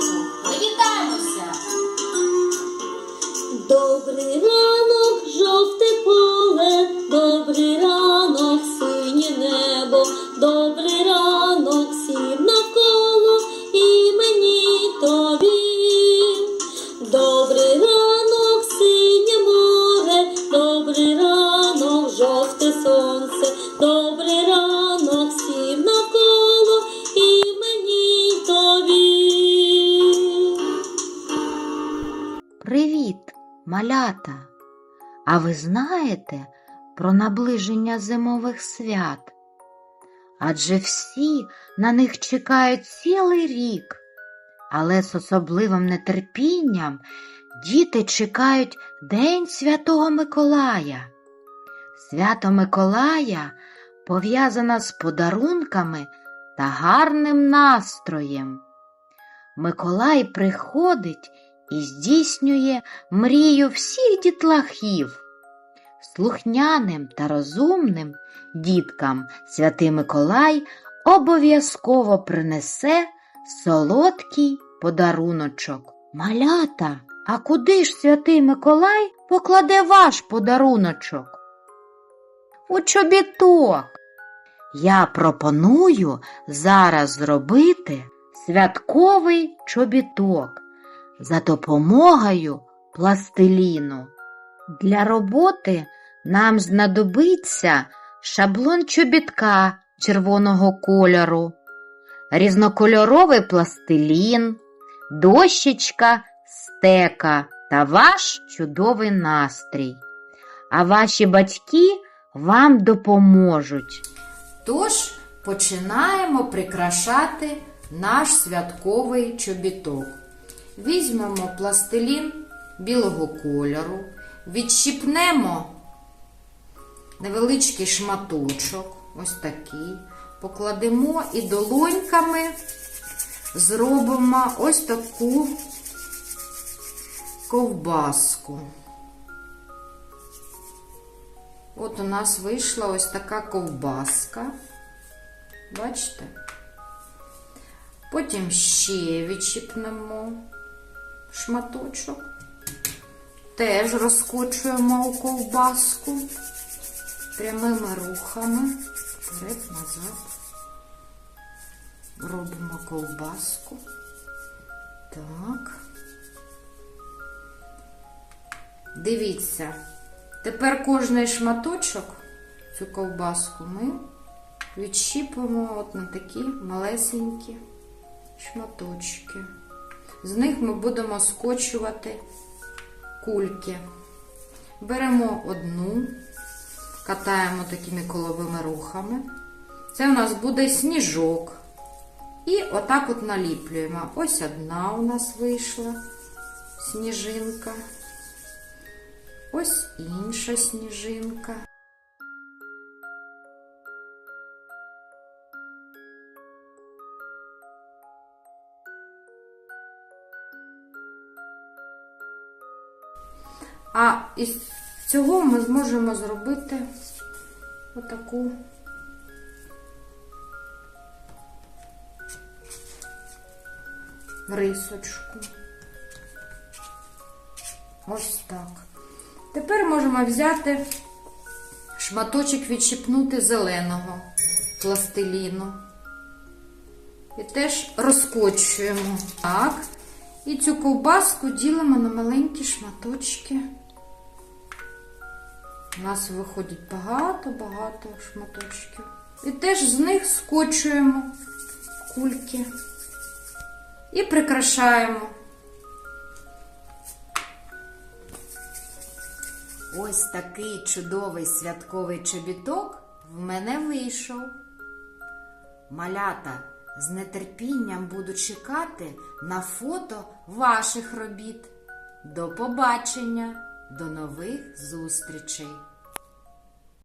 Привітаємося! Добрий малята! А ви знаєте про наближення зимових свят? Адже всі на них чекають цілий рік, але з особливим нетерпінням діти чекають День Святого Миколая. Свято Миколая пов'язано з подарунками та гарним настроєм. Миколай приходить і здійснює мрію всіх дітлахів. Слухняним та розумним діткам святий Миколай обов'язково принесе солодкий подаруночок. Малята, а куди ж святий Миколай покладе ваш подаруночок? У чобіток. Я пропоную зараз зробити святковий чобіток за допомогою пластиліну. Для роботи нам знадобиться шаблон чобітка червоного кольору, різнокольоровий пластилін, дощечка, стека та ваш чудовий настрій. А ваші батьки вам допоможуть. Тож починаємо прикрашати наш святковий чобіток. Візьмемо пластилін білого кольору, відщіпнемо невеличкий шматочок, ось такий, покладемо і долоньками зробимо ось таку ковбаску. От у нас вийшла ось така ковбаска. Бачите? Потім ще відчіпнемо шматочок. Теж розкочуємо у ковбаску прямими рухами. Вперед, назад. Робимо ковбаску. Так. Дивіться. Тепер кожний шматочок, цю ковбаску, ми відщіпуємо от на такі малесенькі шматочки. З них ми будемо скочувати кульки. Беремо одну, катаємо такими коловими рухами. Це у нас буде сніжок. І отак от наліплюємо. Ось одна у нас вийшла сніжинка. Ось інша сніжинка. А із цього ми зможемо зробити отаку рисочку. Ось так. Тепер можемо взяти шматочок відщипнути зеленого пластиліну. І теж розкочуємо. Так. І цю ковбаску ділимо на маленькі шматочки. У нас виходить багато-багато шматочків. І теж з них скочуємо кульки і прикрашаємо. Ось такий чудовий святковий чобіток в мене вийшов. Малята з нетерпінням буду чекати на фото ваших робіт. До побачення, до нових зустрічей!